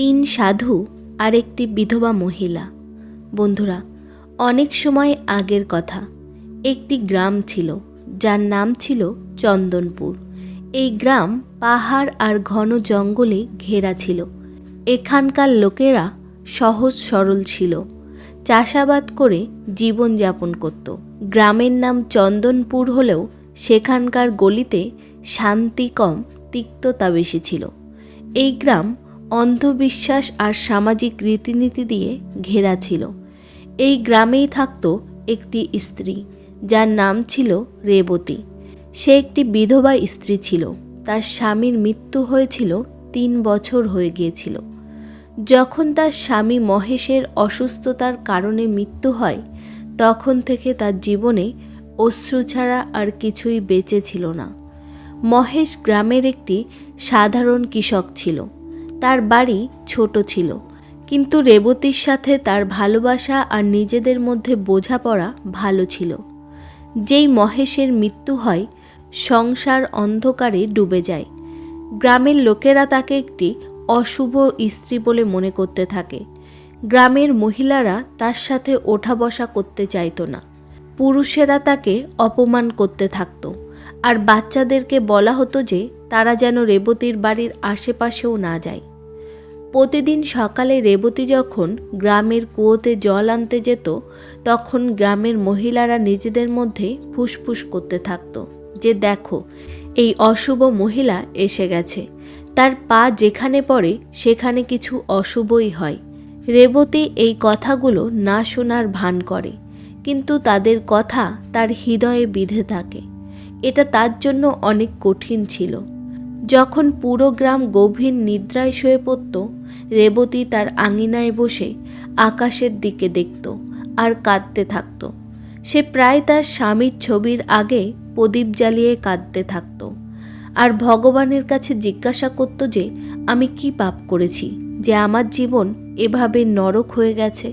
তিন সাধু আর একটি বিধবা মহিলা। বন্ধুরা, অনেক সময় আগের কথা। একটি গ্রাম ছিল, যার নাম ছিল চন্দনপুর। এই গ্রাম পাহাড় আর ঘন জঙ্গলে ঘেরা ছিল। এখানকার লোকেরা সহজ সরল ছিল, চাষাবাদ করে জীবনযাপন করত। গ্রামের নাম চন্দনপুর হলেও সেখানকার গলিতে শান্তি কম, তিক্ততা বেশি ছিল। এই গ্রাম অন্ধবিশ্বাস আর সামাজিক রীতিনীতি দিয়ে ঘেরা ছিল। এই গ্রামেই থাকত একটি স্ত্রী, যার নাম ছিল রেবতী। সে একটি বিধবা স্ত্রী ছিল। তার স্বামীর মৃত্যু হয়েছিল তিন বছর হয়ে গিয়েছিল। যখন তার স্বামী মহেশের অসুস্থতার কারণে মৃত্যু হয়, তখন থেকে তার জীবনে অশ্রু ছাড়া আর কিছুই বেঁচে ছিল না। মহেশ গ্রামের একটি সাধারণ কৃষক ছিল। তার বাড়ি ছোট ছিল। কিন্তু রেবতীর সাথে তার ভালোবাসা আর নিজেদের মধ্যে বোঝাপড়া ভালো ছিল। যেই মহেশের মৃত্যু হয়, সংসার অন্ধকারে ডুবে যায়। গ্রামের লোকেরা তাকে একটি অশুভ স্ত্রী বলে মনে করতে থাকে। গ্রামের মহিলারা তার সাথে ওঠা বসা করতে চাইতো না। পুরুষেরা তাকে অপমান করতে থাকতো। আর বাচ্চাদেরকে বলা হতো যে, তারা যেন রেবতীর বাড়ির আশেপাশেও না যায়। প্রতিদিন সকালে রেবতী যখন গ্রামের কুয়োতে জল আনতে যেত, তখন গ্রামের মহিলারা নিজেদের মধ্যে ফুসফুস করতে থাকতো। যে দেখো, এই অশুভ মহিলা এসে গেছে। তার পা যেখানে পড়ে, সেখানে কিছু অশুভই হয়। রেবতী এই কথাগুলো না শোনার ভান করে, কিন্তু তাদের কথা তার হৃদয়ে বিধে থাকে। এটা তার জন্য অনেক কঠিন ছিল। যখন পুরো গ্রাম গভীর নিদ্রায় শুয়ে পড়ত, রেবতী তার আঙিনায় বসে আকাশের দিকে দেখত আর কাঁদতে থাকত। সে প্রায় তার স্বামীর ছবির আগে প্রদীপ জ্বালিয়ে কাঁদতে থাকত আর ভগবানের কাছে জিজ্ঞাসা করত যে, আমি কি পাপ করেছি যে আমার জীবন এভাবে নরক হয়ে গেছে?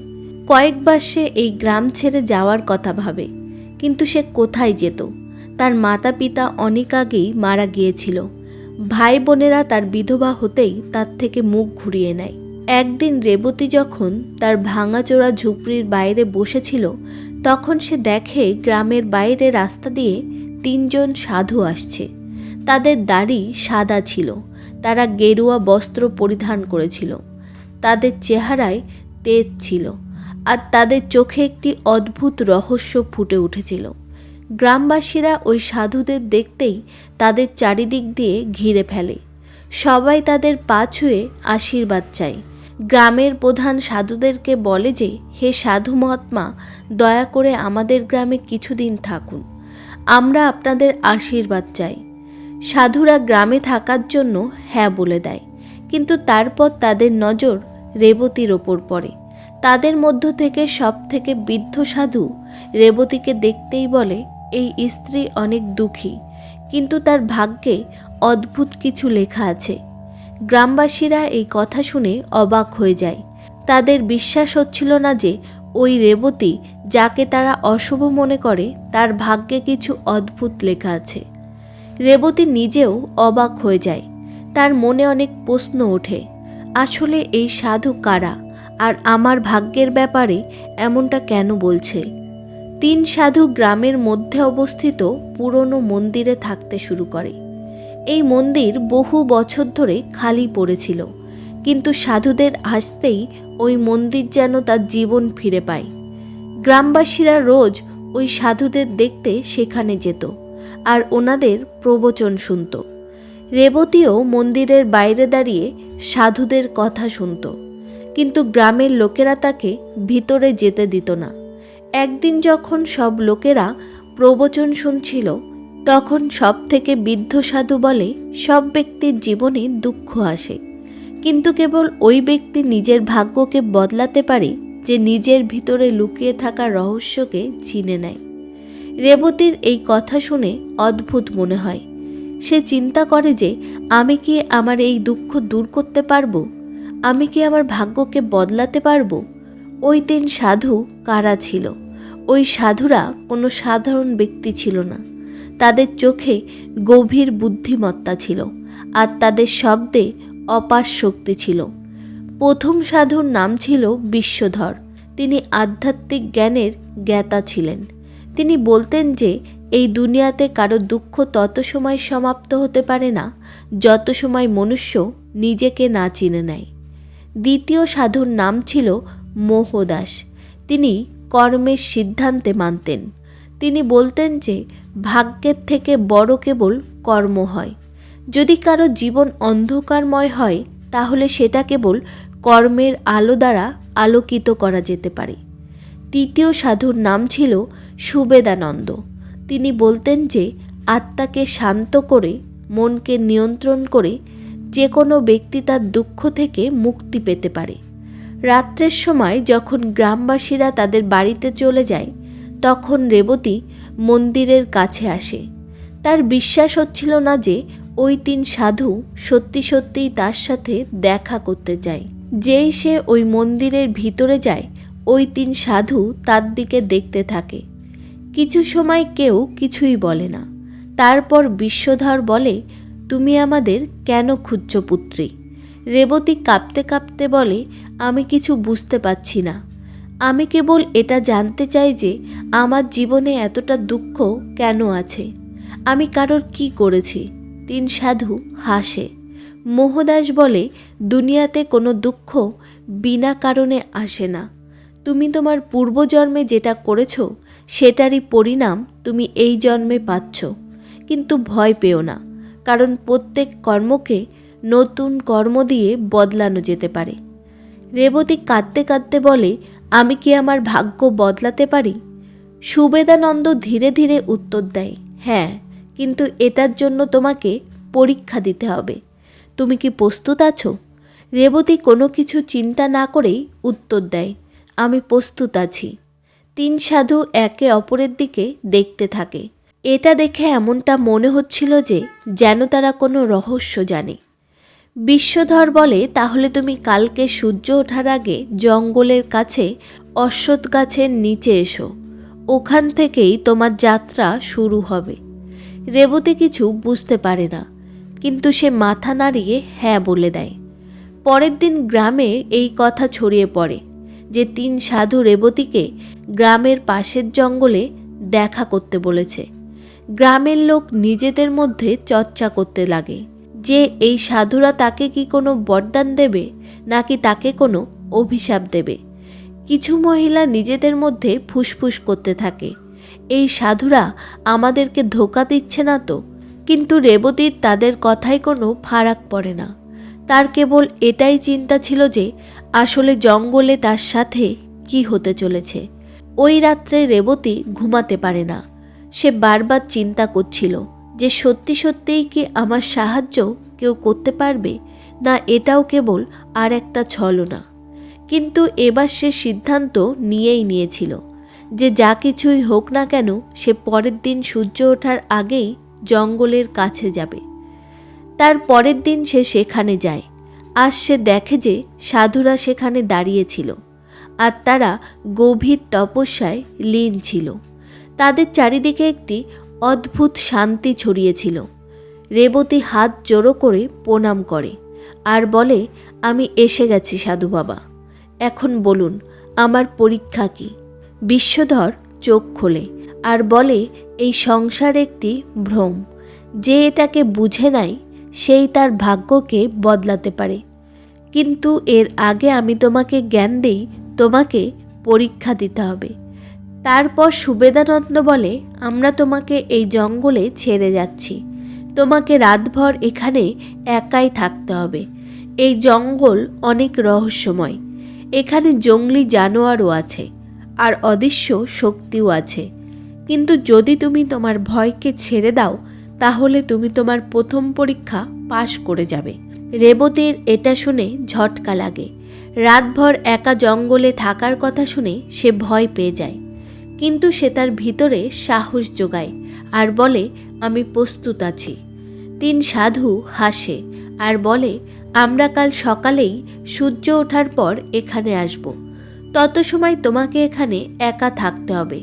কয়েকবার সে এই গ্রাম ছেড়ে যাওয়ার কথা ভাবে, কিন্তু সে কোথায় যেত? তার মাতা পিতা অনেক আগেই মারা গিয়েছিল। ভাই বোনেরা তার বিধবা হতেই তার থেকে মুখ ঘুরিয়ে নেয়। একদিন রেবতী যখন তার ভাঙাচোরা ঝুপড়ির বাইরে বসেছিল, তখন সে দেখে গ্রামের বাইরে রাস্তা দিয়ে তিনজন সাধু আসছে। তাদের দাড়ি সাদা ছিল, তারা গেরুয়া বস্ত্র পরিধান করেছিল। তাদের চেহারায় তেজ ছিল, আর তাদের চোখে একটি অদ্ভুত রহস্য ফুটে উঠেছিল। গ্রামবাসীরা ওই সাধুদের দেখতেই তাদের চারিদিক দিয়ে ঘিরে ফেলে। সবাই তাদের পা ছুঁয়ে আশীর্বাদ চায়। গ্রামের প্রধান সাধুদেরকে বলে যে, হে সাধু মহাত্মা, দয়া করে আমাদের গ্রামে কিছুদিন থাকুন। আমরা আপনাদের আশীর্বাদ চাই। সাধুরা গ্রামে থাকার জন্য হ্যাঁ বলে দেয়, কিন্তু তারপর তাদের নজর রেবতীর ওপর পড়ে। তাদের মধ্য থেকে সব থেকে বৃদ্ধ সাধু রেবতীকে দেখতেই বলে এই স্ত্রী অনেক দুঃখী, কিন্তু তার ভাগ্যে অদ্ভুত কিছু লেখা আছে। গ্রামবাসীরা এই কথা শুনে অবাক হয়ে যায়। তাদের বিশ্বাস হচ্ছিল না যে ওই রেবতী যাকে তারা অশুভ মনে করে, তার ভাগ্যে কিছু অদ্ভুত লেখা আছে। রেবতী নিজেও অবাক হয়ে যায়। তার মনে অনেক প্রশ্ন ওঠে, আসলে এই সাধু কারা? আর আমার ভাগ্যের ব্যাপারে এমনটা কেন বলছে? তিন সাধু গ্রামের মধ্যে অবস্থিত পুরনো মন্দিরে থাকতে শুরু করে। এই মন্দির বহু বছর ধরে খালি পড়েছিল, কিন্তু সাধুদের আসতেই ওই মন্দির যেন তার জীবন ফিরে পায়। গ্রামবাসীরা রোজ ওই সাধুদের দেখতে সেখানে যেত আর ওনাদের প্রবচন শুনত। রেবতীও মন্দিরের বাইরে দাঁড়িয়ে সাধুদের কথা শুনত, কিন্তু গ্রামের লোকেরা তাকে ভিতরে যেতে দিত না। একদিন যখন সব লোকেরা প্রবচন শুনছিল, তখন সব থেকে বৃদ্ধ সাধু বলে, সব ব্যক্তির জীবনে দুঃখ আসে। কিন্তু কেবল ওই ব্যক্তি নিজের ভাগ্যকে বদলাতে পারে যে নিজের ভিতরে লুকিয়ে থাকা রহস্যকে চিনে নেয়। রেবতীর এই কথা শুনে অদ্ভুত মনে হয়। সে চিন্তা করে যে, আমি কি আমার এই দুঃখ দূর করতে পারব? আমি কি আমার ভাগ্যকে বদলাতে পারব? ওই তিন সাধু কারা ছিল? ওই সাধুরা কোনো সাধারণ ব্যক্তি ছিল না। তাদের চোখে গভীর বুদ্ধিমত্তা ছিল আর তাদের শব্দে অপার শক্তি ছিল। প্রথম সাধুর নাম ছিল বিশ্বধর। তিনি আধ্যাত্মিক জ্ঞানের জ্ঞাতা ছিলেন। তিনি বলতেন যে, এই দুনিয়াতে কারও দুঃখ তত সময় সমাপ্ত হতে পারে না, যত সময় মনুষ্য নিজেকে না চিনে নেয়। দ্বিতীয় সাধুর নাম ছিল মোহদাস। তিনি কর্মের সিদ্ধান্তে মানতেন। তিনি বলতেন যে, ভাগ্যের থেকে বড় কেবল কর্ম হয়। যদি কারও জীবন অন্ধকারময় হয়, তাহলে সেটা কেবল কর্মের আলো দ্বারা আলোকিত করা যেতে পারে। তৃতীয় সাধুর নাম ছিল সুবেদানন্দ। তিনি বলতেন যে, আত্মাকে শান্ত করে, মনকে নিয়ন্ত্রণ করে যে কোনো ব্যক্তি তার দুঃখ থেকে মুক্তি পেতে পারে। রাত্রের সময় যখন গ্রামবাসীরা তাদের বাড়িতে চলে যায়, তখন রেবতী মন্দিরের কাছে আসে। তার বিশ্বাস হচ্ছিল না যে ওই তিন সাধু সত্যি সত্যিই তার সাথে দেখা করতে যায়। যেই সে ওই মন্দিরের ভিতরে যায়, ওই তিন সাধু তার দিকে দেখতে থাকে। কিছু সময় কেউ কিছুই বলে না। তারপর বিশ্বধর বলে, তুমি আমাদের কেন খুঁজছ, পুত্রী? রেবতী কাঁপতে কাঁপতে বলে, আমি কিছু বুঝতে পারছি না। আমি কেবল এটা জানতে চাই যে আমার জীবনে এতটা দুঃখ কেন আছে? আমি কারোর কি করেছি? তিন সাধু হাসে। মোহদাস বলে, দুনিয়াতে কোনো দুঃখ বিনা কারণে আসে না। তুমি তোমার পূর্বজন্মে যেটা করেছ, সেটারই পরিণাম তুমি এই জন্মে পাচ্ছ। কিন্তু ভয় পেও না, কারণ প্রত্যেক কর্মকে নতুন কর্ম দিয়ে বদলানো যেতে পারে। রেবতী কাঁদতে কাঁদতে বলে, আমি কি আমার ভাগ্য বদলাতে পারি? সুবেদানন্দ ধীরে ধীরে উত্তর দেয় হ্যাঁ কিন্তু এটার জন্য তোমাকে পরীক্ষা দিতে হবে। তুমি কি প্রস্তুত আছো? রেবতী কোনো কিছু চিন্তা না করেই উত্তর দেয়, আমি প্রস্তুত আছি। তিন সাধু একে অপরের দিকে দেখতে থাকে। এটা দেখে এমনটা মনে হচ্ছিল যে, যেন তারা কোনো রহস্য জানে। বিশ্বধর বলে, তাহলে তুমি কালকে সূর্য ওঠার আগে জঙ্গলের কাছে অশ্বত্থ গাছের নিচে এসো। ওখান থেকেই তোমার যাত্রা শুরু হবে রেবতী কিছু বুঝতে পারে না, কিন্তু সে মাথা নাড়িয়ে হ্যাঁ বলে দেয়। পরের দিন গ্রামে এই কথা ছড়িয়ে পড়ে যে তিন সাধু রেবতীকে গ্রামের পাশের জঙ্গলে দেখা করতে বলেছে। গ্রামের লোক নিজেদের মধ্যে চর্চা করতে লাগে। যে এই সাধুরা তাকে কি কোনো বরদান দেবে, নাকি তাকে কোনো অভিশাপ দেবে? কিছু মহিলা নিজেদের মধ্যে ফুসফুস করতে থাকে। এই সাধুরা আমাদেরকে ধোকা দিচ্ছে না তো? কিন্তু রেবতীর তাদের কথায় কোনো ফারাক পড়ে না। তার কেবল এটাই চিন্তা ছিল যে, আসলে জঙ্গলে তার সাথে কি হতে চলেছে। ওই রাত্রে রেবতী ঘুমাতে পারে না। সে বারবার চিন্তা করছিল। যে সত্যি সত্যিই কি আমার সাহায্য কেউ করতে পারবে? না, এটাও কেবল আর একটা ছলনা। কিন্তু এবার সে সিদ্ধান্ত নিয়েই নিয়েছিল যে যা কিছুই হোক না কেন, সে পরের দিন সূর্য ওঠার আগেই জঙ্গলের কাছে যাবে। তার পরের দিন সে সেখানে যায়। আর সে দেখে যে সাধুরা সেখানে দাঁড়িয়েছিল। আর তারা গভীর তপস্যায় লীন ছিল। তাদের চারিদিকে একটি অদ্ভুত শান্তি ছড়িয়েছিল। রেবতী হাত জোড়ো করে প্রণাম করে আর বলে, আমি এসে গেছি, সাধু বাবা। এখন বলুন, আমার পরীক্ষা কি? বিশ্বধর চোখ খোলে আর বলে, এই সংসার একটি ভ্রম। যে এটাকে বুঝে নাই, সেই তার ভাগ্যকে বদলাতে পারে। কিন্তু এর আগে আমি তোমাকে জ্ঞান দেই, তোমাকে পরীক্ষা দিতে হবে। তারপর সুবেদানন্দ বলে, আমরা তোমাকে এই জঙ্গলে ছেড়ে যাচ্ছি। তোমাকে রাতভর এখানে একাই থাকতে হবে। এই জঙ্গল অনেক রহস্যময়। এখানে জঙ্গলি জানোয়ারও আছে, আর অদৃশ্য শক্তিও আছে। কিন্তু যদি তুমি তোমার ভয়কে ছেড়ে দাও, তাহলে তুমি তোমার প্রথম পরীক্ষা পাশ করে যাবে রেবতীর এটা শুনে ঝটকা লাগে। রাতভর একা জঙ্গলে থাকার কথা শুনে সে ভয় পেয়ে যায়। কিন্তু সে তার ভিতরে সাহস যোগায় আর বলে, আমি প্রস্তুত আছি। তিন সাধু হাসে আর বলে, আমরা কাল সকালেই সূর্য ওঠার পর এখানে আসব। তত সময় তোমাকে এখানে একা থাকতে হবে।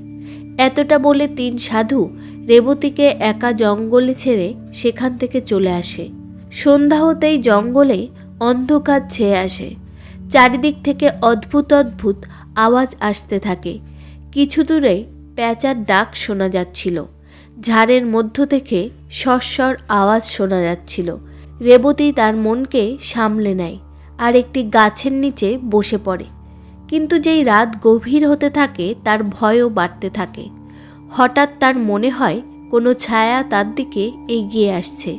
এতটা বলে তিন সাধু রেবতীকে একা জঙ্গলে ছেড়ে সেখান থেকে চলে আসে। সন্ধ্যা হতেই জঙ্গলে অন্ধকার ছেয়ে আসে। চারিদিক থেকে অদ্ভুত অদ্ভুত আওয়াজ আসতে থাকে। কিছু দূরে প্যাঁচার ডাক শোনা যাচ্ছিল। ঝাড়ের মধ্য থেকে সস্বর আওয়াজ শোনা যাচ্ছিল। রেবতী তার মনকে সামলে নেয় আর একটি গাছের নিচে বসে পড়ে। কিন্তু যেই রাত গভীর হতে থাকে, তার ভয়ও বাড়তে থাকে। হঠাৎ তার মনে হয়, কোনো ছায়া তার দিকে এগিয়ে আসছে।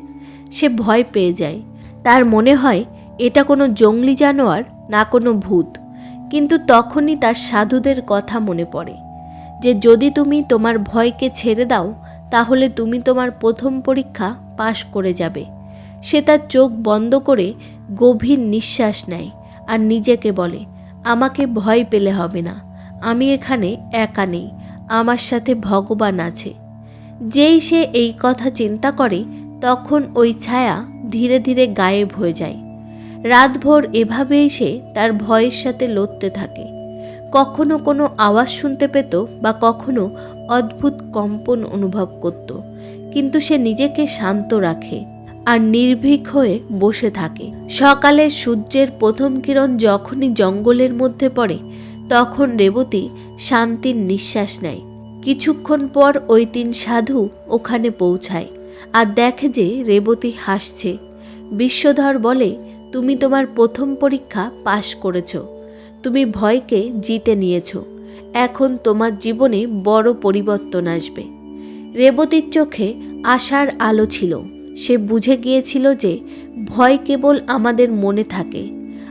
সে ভয় পেয়ে যায়। তার মনে হয়, এটা কোনো জঙ্গলি জানোয়ার না কোনো ভূত। কিন্তু তখনই তার সাধুদের কথা মনে পড়ে। যে যদি তুমি তোমার ভয়কে ছেড়ে দাও, তাহলে তুমি তোমার প্রথম পরীক্ষা পাশ করে যাবে। সে তার চোখ বন্ধ করে গভীর নিঃশ্বাস নেয় আর নিজেকে বলে, আমাকে ভয় পেলে হবে না। আমি এখানে একা নেই। আমার সাথে ভগবান আছে। যেই সে এই কথা চিন্তা করে, তখন ওই ছায়া ধীরে ধীরে গায়েব হয়ে যায়। রাতভর এভাবেই সে তার ভয়ের সাথে লড়তে থাকে। কখনো কোনো আওয়াজ শুনতে পেত বা কখনো অদ্ভুত কম্পন অনুভব করত। কিন্তু সে নিজেকে শান্ত রাখে আর নির্ভীক হয়ে বসে থাকে। সকালে সূর্যের প্রথম কিরণ যখনই জঙ্গলের মধ্যে পড়ে, তখন রেবতী শান্তির নিঃশ্বাস নেয়। কিছুক্ষণ পর ওই তিন সাধু ওখানে পৌঁছায় আর দেখে যে রেবতী হাসছে। বিশ্বধর বলে, তুমি তোমার প্রথম পরীক্ষা পাশ করেছ। তুমি ভয়কে জিতে নিয়েছো। এখন তোমার জীবনে বড় পরিবর্তন আসবে। রেবতীর চোখে আশার আলো ছিল। সে বুঝে গিয়েছিল যে ভয় কেবল আমাদের মনে থাকে।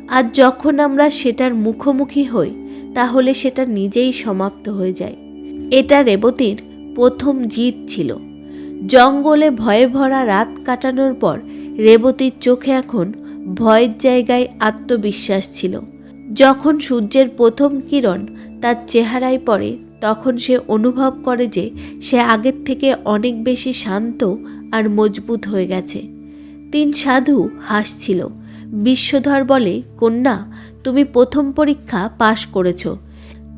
আর যখন আমরা সেটার মুখোমুখি হই, তাহলে সেটা নিজেই সমাপ্ত হয়ে যায়। এটা রেবতীর প্রথম জিত ছিল। জঙ্গলে ভয়ে ভরা রাত কাটানোর পর রেবতীর চোখে এখন ভয়ের জায়গায় আত্মবিশ্বাস ছিল। যখন সূর্যের প্রথম কিরণ তার চেহারায় পড়ে, তখন সে অনুভব করে যে সে আগের থেকে অনেক বেশি শান্ত আর মজবুত হয়ে গেছে। তিন সাধু হাসছিল। বিশ্বধর বলে, কন্যা, তুমি প্রথম পরীক্ষা পাশ করেছ।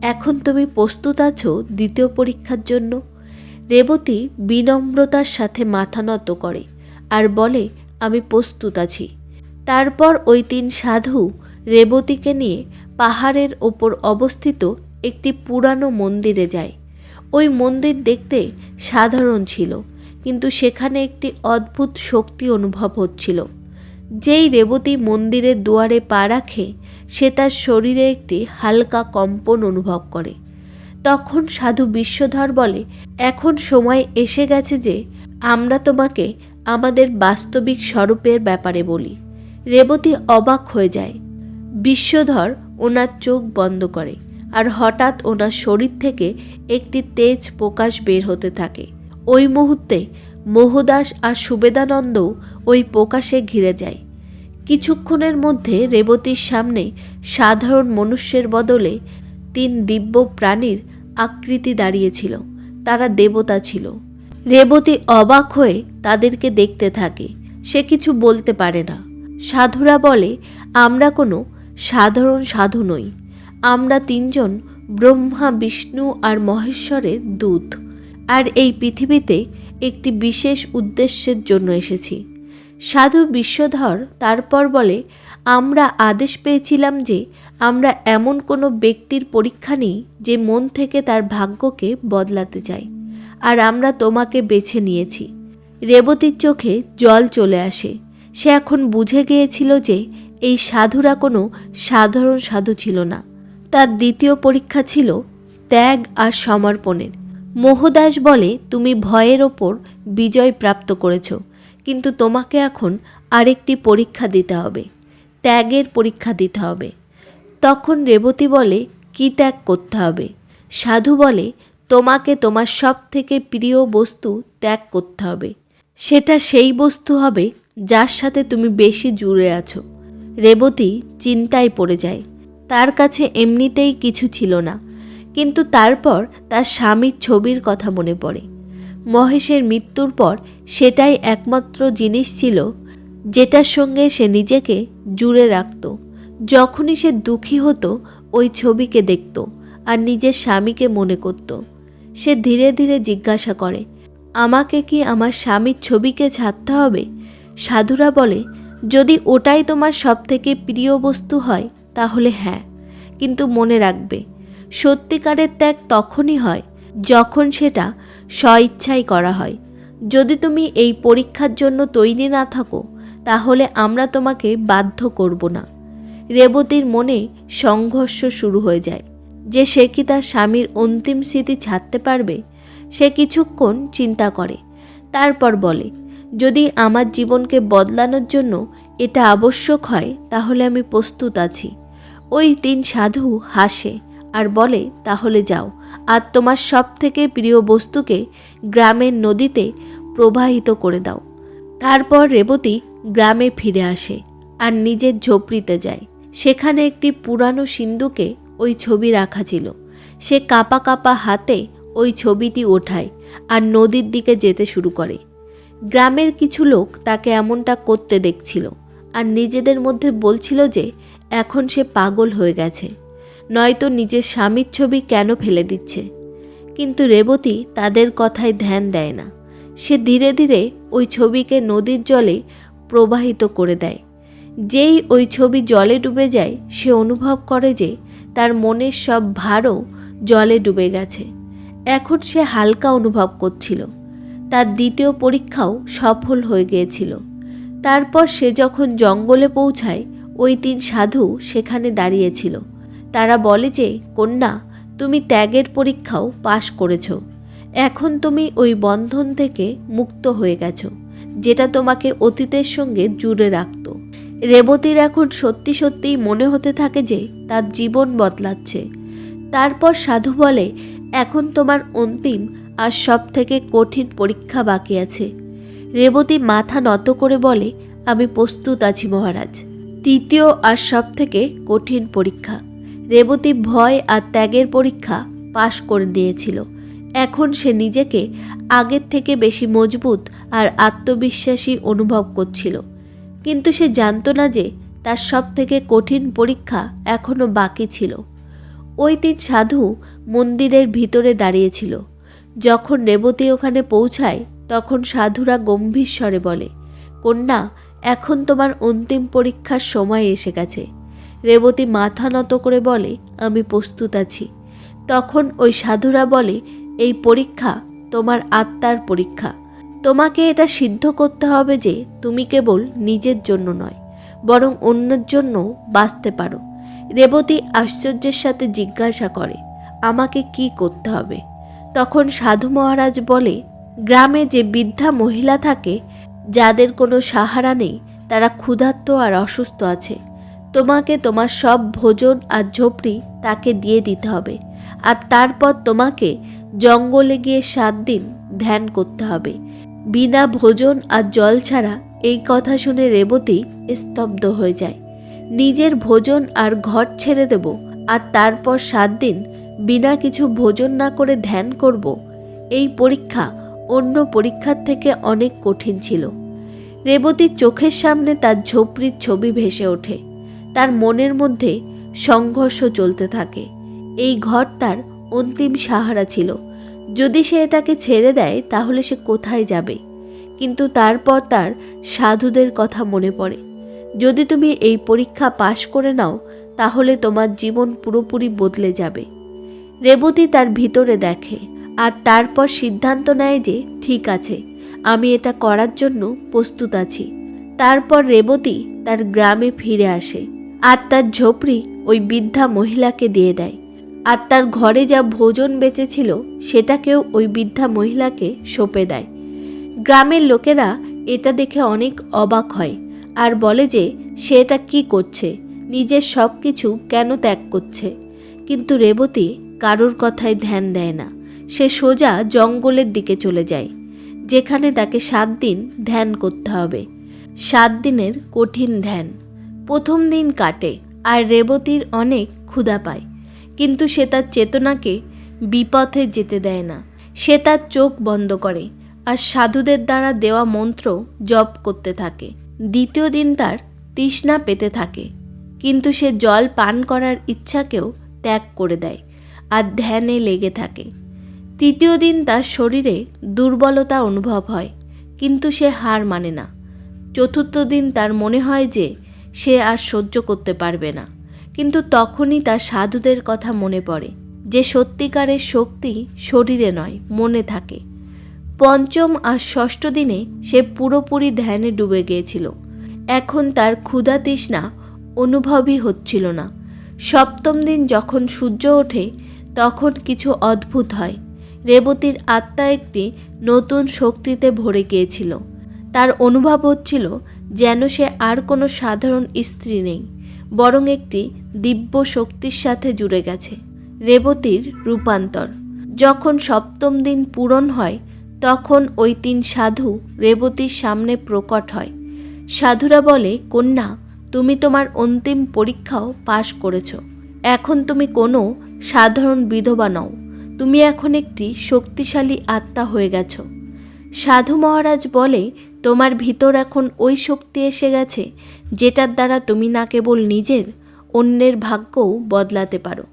এখন তুমি প্রস্তুত আছো দ্বিতীয় পরীক্ষার জন্য? রেবতী বিনম্রতার সাথে মাথা নত করে আর বলে, আমি প্রস্তুত আছি। তারপর ওই তিন সাধু রেবতীকে নিয়ে পাহাড়ের ওপর অবস্থিত একটি পুরানো মন্দিরে যায়। ওই মন্দির দেখতে সাধারণ ছিল, কিন্তু সেখানে একটি অদ্ভুত শক্তি অনুভব হচ্ছিল। যেই রেবতী মন্দিরের দুয়ারে পা রাখে, সে তার শরীরে একটি হালকা কম্পন অনুভব করে। তখন সাধু বিশ্বধর বলে, এখন সময় এসে গেছে যে আমরা তোমাকে আমাদের বাস্তবিক স্বরূপের ব্যাপারে বলি। রেবতী অবাক হয়ে যায়। বিশ্বধর ওনার চোখ বন্ধ করে আর হঠাৎ ওনার শরীর থেকে একটি তেজ প্রকাশ বের হতে থাকে। ওই মুহূর্তে মোহদাস আর সুবেদানন্দও ওই প্রকাশে ঘিরে যায়। কিছুক্ষণের মধ্যে রেবতীর সামনে সাধারণ মনুষ্যের বদলে তিন দিব্য প্রাণীর আকৃতি দাঁড়িয়েছিল। তারা দেবতা ছিল। রেবতী অবাক হয়ে তাদেরকে দেখতে থাকে। সে কিছু বলতে পারে না। সাধুরা বলে, আমরা কোনো সাধারণ সাধু নই। আমরা তিনজন ব্রহ্মা, বিষ্ণু আর মহেশ্বরের দূত। আর এই পৃথিবীতে একটি বিশেষ উদ্দেশ্যের জন্য এসেছি। সাধু বিশ্বধর তারপর বলে, আমরা আদেশ পেয়েছিলাম যে আমরা এমন কোনো ব্যক্তির পরীক্ষা নিই যে মন থেকে তার ভাগ্যকে বদলাতে চায়। আর আমরা তোমাকে বেছে নিয়েছি। রেবতীর চোখে জল চলে আসে। সে এখন বুঝে গিয়েছিল যে এই সাধুরা কোনো সাধারণ সাধু ছিল না। তার দ্বিতীয় পরীক্ষা ছিল ত্যাগ আর সমর্পণের। মোহদাস বলে, তুমি ভয়ের ওপর বিজয় প্রাপ্ত করেছ, কিন্তু তোমাকে এখন আরেকটি পরীক্ষা দিতে হবে, ত্যাগের পরীক্ষা দিতে হবে। তখন রেবতী বলে, কি ত্যাগ করতে হবে? সাধু বলে, তোমাকে তোমার সব থেকে প্রিয় বস্তু ত্যাগ করতে হবে। সেটা সেই বস্তু হবে যার সাথে তুমি বেশি জুড়ে আছো। রেবতী চিন্তায় পড়ে যায়। তার কাছে এমনিতেই কিছু ছিল না, কিন্তু তারপর তার স্বামীর ছবির কথা মনে পড়ে। মহেশের মৃত্যুর পর সেটাই একমাত্র জিনিস ছিল, যেটার সঙ্গে সে নিজেকে জুড়ে রাখত। যখনই সে দুঃখী হতো, ওই ছবিকে দেখত আর নিজের স্বামীকে মনে করত। সে ধীরে ধীরে জিজ্ঞাসা করে, আমাকে কি আমার স্বামীর ছবিকে ছাড়তে হবে? সাধুরা বলে যদি ওটাই তোমার সবথেকে প্রিয় বস্তু হয়, তাহলে হ্যাঁ। কিন্তু মনে রাখবে, সত্যিকারের ত্যাগ তখনই হয় যখন সেটা স্বইচ্ছাই করা হয়। যদি তুমি এই পরীক্ষার জন্য তৈরি না থাকো, তাহলে আমরা তোমাকে বাধ্য করব না। রেবতীর মনে সংঘর্ষ শুরু হয়ে যায়। যে সে কি তার স্বামীর অন্তিম স্মৃতি ছাড়তে পারবে, সে কিছুক্ষণ চিন্তা করে, তারপর বলে যদি আমার জীবনকে বদলানোর জন্য এটা আবশ্যক হয়, তাহলে আমি প্রস্তুত আছি। ওই তিন সাধু হাসে আর বলে, তাহলে যাও। আর তোমার সব থেকে প্রিয় বস্তুকে গ্রামের নদীতে প্রবাহিত করে দাও। তারপর রেবতী গ্রামে ফিরে আসে আর নিজের ঝোপড়িতে যায়। সেখানে একটি পুরানো সিন্ধুকে ওই ছবি রাখা ছিল। সে কাপা কাপা হাতে ওই ছবিটি ওঠায় আর নদীর দিকে যেতে শুরু করে। গ্রামের কিছু লোক তাকে এমনটা করতে দেখছিল আর নিজেদের মধ্যে বলছিল যে এখন সে পাগল হয়ে গেছে। নয়তো নিজের স্বামীর ছবি কেন ফেলে দিচ্ছে? কিন্তু রেবতী তাদের কথায় ধ্যান দেয় না। সে ধীরে ধীরে ওই ছবিকে নদীর জলে প্রবাহিত করে দেয়। যেই ওই ছবি জলে ডুবে যায়, সে অনুভব করে যে তার মনের সব ভারও জলে ডুবে গেছে। এখন সে হালকা অনুভব করছিল। তার দ্বিতীয় পরীক্ষাও সফল হয়ে গিয়েছিল। তারপর সে যখন জঙ্গলে পৌঁছায়, ওই তিন সাধু সেখানে দাঁড়িয়েছিল। তারা বলে যে, কন্যা, তুমি ত্যাগের পরীক্ষাও পাশ করেছ। এখন তুমি ওই বন্ধন থেকে মুক্ত হয়ে গেছো, যেটা তোমাকে অতীতের সঙ্গে জুড়ে রাখত রেবতীর এখন সত্যি সত্যিই মনে হতে থাকে যে, তার জীবন বদলাচ্ছে। তারপর সাধু বলে, এখন তোমার অন্তিম আর সব থেকে কঠিন পরীক্ষা বাকি আছে। রেবতী মাথা নত করে বলে, আমি প্রস্তুত আছি মহারাজ। তৃতীয় আর সব থেকে কঠিন পরীক্ষা। রেবতী ভয় আর ত্যাগের পরীক্ষা পাশ করে নিয়েছিল এখন সে নিজেকে আগের থেকে বেশি মজবুত আর আত্মবিশ্বাসী অনুভব করছিল। কিন্তু সে জানতো না যে তার সব থেকে কঠিন পরীক্ষা এখনও বাকি ছিল। ওই তিন সাধু মন্দিরের ভিতরে দাঁড়িয়েছিল। যখন রেবতী ওখানে পৌঁছায়, তখন সাধুরা গম্ভীর স্বরে বলে, কন্যা, এখন তোমার অন্তিম পরীক্ষার সময় এসে গেছে। রেবতী মাথা নত করে বলে, আমি প্রস্তুত আছি। তখন ওই সাধুরা বলে, এই পরীক্ষা তোমার আত্মার পরীক্ষা। তোমাকে এটা সিদ্ধ করতে হবে যে তুমি কেবল নিজের জন্য নয়, বরং অন্যের জন্য বাঁচতে পারো। রেবতী আশ্চর্যের সাথে জিজ্ঞাসা করে, আমাকে কি করতে হবে? তখন সাধু মহারাজ বলে, গ্রামে যে বৃদ্ধা মহিলা থাকে, যাদের কোনো সাহারা নেই, তারা ক্ষুধার্ত আর অসুস্থ আছে। তোমাকে তোমার সব ভোজন আর ঝোপড়ি তাকে দিয়ে দিতে হবে। আর তারপর তোমাকে জঙ্গলে গিয়ে সাত দিন ধ্যান করতে হবে। বিনা ভোজন আর জল ছাড়া এই কথা শুনে রেবতী স্তব্ধ হয়ে যায়। নিজের ভোজন আর ঘর ছেড়ে দেব, আর তারপর সাত দিন বিনা কিছু ভোজন না করে ধ্যান করব, এই পরীক্ষা অন্য পরীক্ষার থেকে অনেক কঠিন ছিল। রেবতীর চোখের সামনে তার ঝোপড়ির ছবি ভেসে ওঠে। তার মনের মধ্যে সংঘর্ষ চলতে থাকে। এই ঘর তার অন্তিম সাহারা ছিল। যদি সে এটাকে ছেড়ে দেয়, তাহলে সে কোথায় যাবে? কিন্তু তারপর তার সাধুদের কথা মনে পড়ে। যদি তুমি এই পরীক্ষা পাশ করে নাও, তাহলে তোমার জীবন পুরোপুরি বদলে যাবে। রেবতী তার ভিতরে দেখে আর তারপর সিদ্ধান্ত নেয় যে, ঠিক আছে, আমি এটা করার জন্য প্রস্তুত আছি। তারপর রেবতী তার গ্রামে ফিরে আসে। আর তার ঝোপড়ি ওই বৃদ্ধা মহিলাকে দিয়ে দেয়। আর তার ঘরে যা ভোজন বেঁচেছিল, সেটাকেও ওই বৃদ্ধা মহিলাকে সঁপে দেয়। গ্রামের লোকেরা এটা দেখে অনেক অবাক হয় আর বলে যে, সে এটা কী করছে? নিজের সব কিছু কেন ত্যাগ করছে? কিন্তু রেবতী কারোর কথায় ধ্যান দেয় না। সে সোজা জঙ্গলের দিকে চলে যায়, যেখানে তাকে সাত দিন ধ্যান করতে হবে। সাত দিনের কঠিন ধ্যান। প্রথম দিন কাটে আর রেবতীর অনেক ক্ষুধা পায়, কিন্তু সে তার চেতনাকে বিপথে যেতে দেয় না। সে তার চোখ বন্ধ করে আর সাধুদের দ্বারা দেওয়া মন্ত্র জপ করতে থাকে। দ্বিতীয় দিন তার তৃষ্ণা পেতে থাকে, কিন্তু সে জল পান করার ইচ্ছাকেও ত্যাগ করে দেয়। আর ধ্যানে লেগে থাকে। তৃতীয় দিন তার শরীরে দুর্বলতা অনুভব হয়, কিন্তু সে হার মানে না। চতুর্থ দিন তার মনে হয় যে সে আর সহ্য করতে পারবে না, কিন্তু তখনই তার সাধুদের কথা মনে পড়ে, যে সত্যিকারের শক্তি শরীরে নয়, মনে থাকে। পঞ্চম আর ষষ্ঠ দিনে সে পুরোপুরি ধ্যানে ডুবে গিয়েছিল। এখন তার ক্ষুধা তৃষ্ণা অনুভবই হচ্ছিল না। সপ্তম দিন যখন সূর্য ওঠে তখন কিছু অদ্ভুত হয়। রেবতীর আত্মা একটি নতুন শক্তিতে ভরে গিয়েছিল। তার অনুভব হচ্ছিল যেন সে আর কোনো সাধারণ স্ত্রী নেই, বরং একটি দিব্য শক্তির সাথে জুড়ে গেছে। রেবতীর রূপান্তর। যখন সপ্তম দিন পূরণ হয়, তখন ওই তিন সাধু রেবতীর সামনে প্রকট হয়। সাধুরা বলে, কন্যা, তুমি তোমার অন্তিম পরীক্ষাও পাশ করেছ। এখন তুমি কোনো সাধারণ বিধবা নও। তুমি এখন একটি শক্তিশালী আত্মা হয়ে গেছ। সাধু মহারাজ বলে, তোমার ভিতর এখন ওই শক্তি এসে গেছে, যেটার দ্বারা তুমি না কেবল নিজের, অন্যের ভাগ্যও বদলাতে পারো।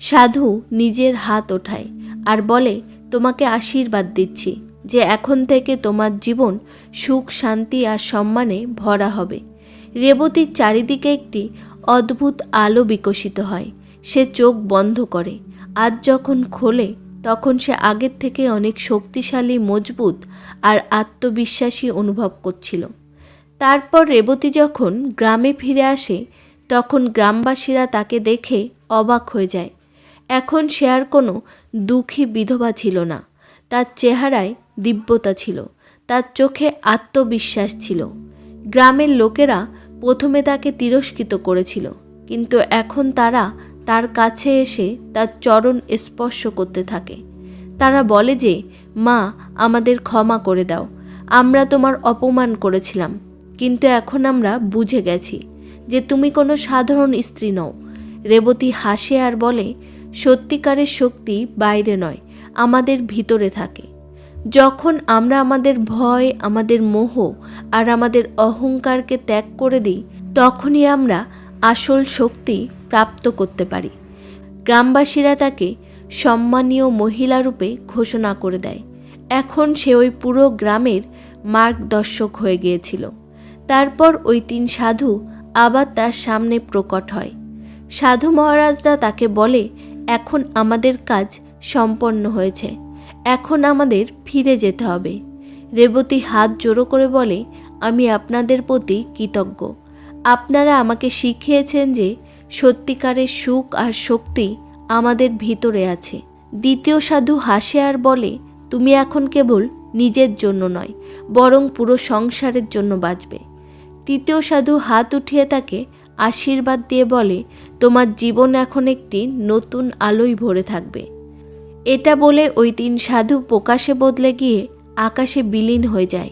সাধু নিজের হাত ওঠায় আর বলে, তোমাকে আশীর্বাদ দিচ্ছি যে এখন থেকে তোমার জীবন সুখ, শান্তি আর সম্মানে ভরা হবে। রেবতীর চারিদিকে একটি অদ্ভুত আলো বিকশিত হয়। সে চোখ বন্ধ করে। আজ যখন খোলে, তখন সে আগের থেকে অনেক শক্তিশালী, মজবুত আর আত্মবিশ্বাসী অনুভব করছিল। তারপর রেবতী যখন গ্রামে ফিরে আসে, তখন গ্রামবাসীরা তাকে দেখে অবাক হয়ে যায়। এখন সে আর কোনো দুঃখী বিধবা ছিল না। তার চেহারায় দিব্যতা ছিল, তার চোখে আত্মবিশ্বাস ছিল। গ্রামের লোকেরা প্রথমে তাকে তিরস্কৃত করেছিল, কিন্তু এখন তারা তার কাছে এসে তার চরণ স্পর্শ করতে থাকে। তারা বলে যে, মা, আমাদের ক্ষমা করে দাও। আমরা তোমার অপমান করেছিলাম, কিন্তু এখন আমরা বুঝে গেছি যে তুমি কোনো সাধারণ স্ত্রী নও। রেবতী হাসে আর বলে, সত্যিকারের শক্তি বাইরে নয়, আমাদের ভিতরে থাকে। যখন আমরা আমাদের ভয়, আমাদের মোহ আর আমাদের অহংকারকে ত্যাগ করে দিই, তখনই আমরা আসল শক্তি প্রাপ্ত করতে পারি। গ্রামবাসীরা তাকে সম্মানীয় মহিলা রূপে ঘোষণা করে দেয়। এখন সে ওই পুরো গ্রামের মার্গদর্শক হয়ে গিয়েছিল। তারপর ওই তিন সাধু আবার তার সামনে প্রকট হয়। সাধু মহারাজরা তাকে বলে, এখন আমাদের কাজ সম্পন্ন হয়েছে। এখন আমাদের ফিরে যেতে হবে। রেবতী হাত জোড়ো করে বলে, আমি আপনাদের প্রতি কৃতজ্ঞ। আপনারা আমাকে শিখিয়েছেন যে সত্যিকারের সুখ আর শক্তি আমাদের ভিতরে আছে। দ্বিতীয় সাধু হাসে আর বলে, তুমি এখন কেবল নিজের জন্য নয়, বরং পুরো সংসারের জন্য বাঁচবে। তৃতীয় সাধু হাত উঠিয়ে তাকে আশীর্বাদ দিয়ে বলে, তোমার জীবন এখন একটি নতুন আলোয় ভরে থাকবে। এটা বলে ওই তিন সাধু প্রকাশে বদলে গিয়ে আকাশে বিলীন হয়ে যায়।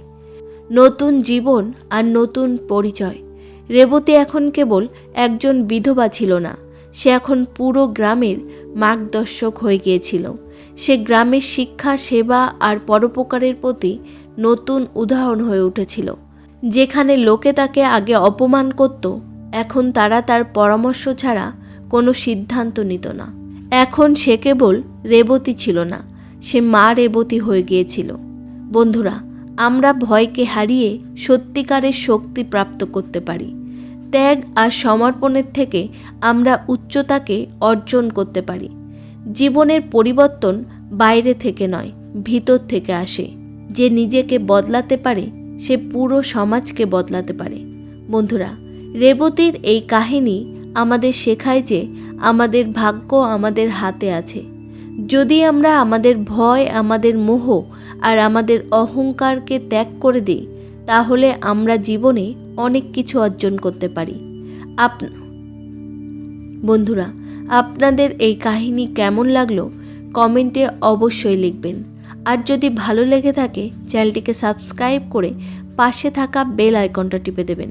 নতুন জীবন আর নতুন পরিচয়। রেবতী এখন কেবল একজন বিধবা ছিল না, সে এখন পুরো গ্রামের মার্গদর্শক হয়ে গিয়েছিল। সে গ্রামের শিক্ষা, সেবা আর পরোপকারের প্রতি নতুন উদাহরণ হয়ে উঠেছিল। যেখানে লোকে তাকে আগে অপমান করত, এখন তারা তার পরামর্শ ছাড়া কোনো সিদ্ধান্ত নিত না। এখন সে কেবল রেবতী ছিল না, সে মা রেবতী হয়ে গিয়েছিল। বন্ধুরা, আমরা ভয়কে হারিয়ে সত্যিকারের শক্তি প্রাপ্ত করতে পারি। ত্যাগ আর সমর্পণের থেকে আমরা উচ্চতাকে অর্জন করতে পারি। জীবনের পরিবর্তন বাইরে থেকে নয়, ভিতর থেকে আসে। যে নিজেকে বদলাতে পারে, সে পুরো সমাজকে বদলাতে পারে। বন্ধুরা, রেবতীর এই কাহিনী আমাদের শেখায় যে আমাদের ভাগ্য আমাদের হাতে আছে। যদি আমরা আমাদের ভয়, আমাদের মোহ আর আমাদের অহংকারকে ত্যাগ করে দিই, তাহলে আমরা জীবনে অনেক কিছু অর্জন করতে পারি। আপ বন্ধুরা, আপনাদের এই কাহিনী কেমন লাগল? কমেন্টে অবশ্যই লিখবেন। আর যদি ভালো লেগে থাকে, চ্যানেলটিকে সাবস্ক্রাইব করে পাশে থাকা বেল আইকনটা টিপে দেবেন।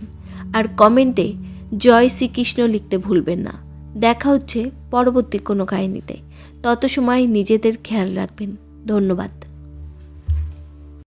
আর কমেন্টে জয় শ্রীকৃষ্ণ লিখতে ভুলবেন না। দেখা হচ্ছে পরবর্তী কোনো কাহিনীতে। তত সময় নিজেদের খেয়াল রাখবেন। ধন্যবাদ।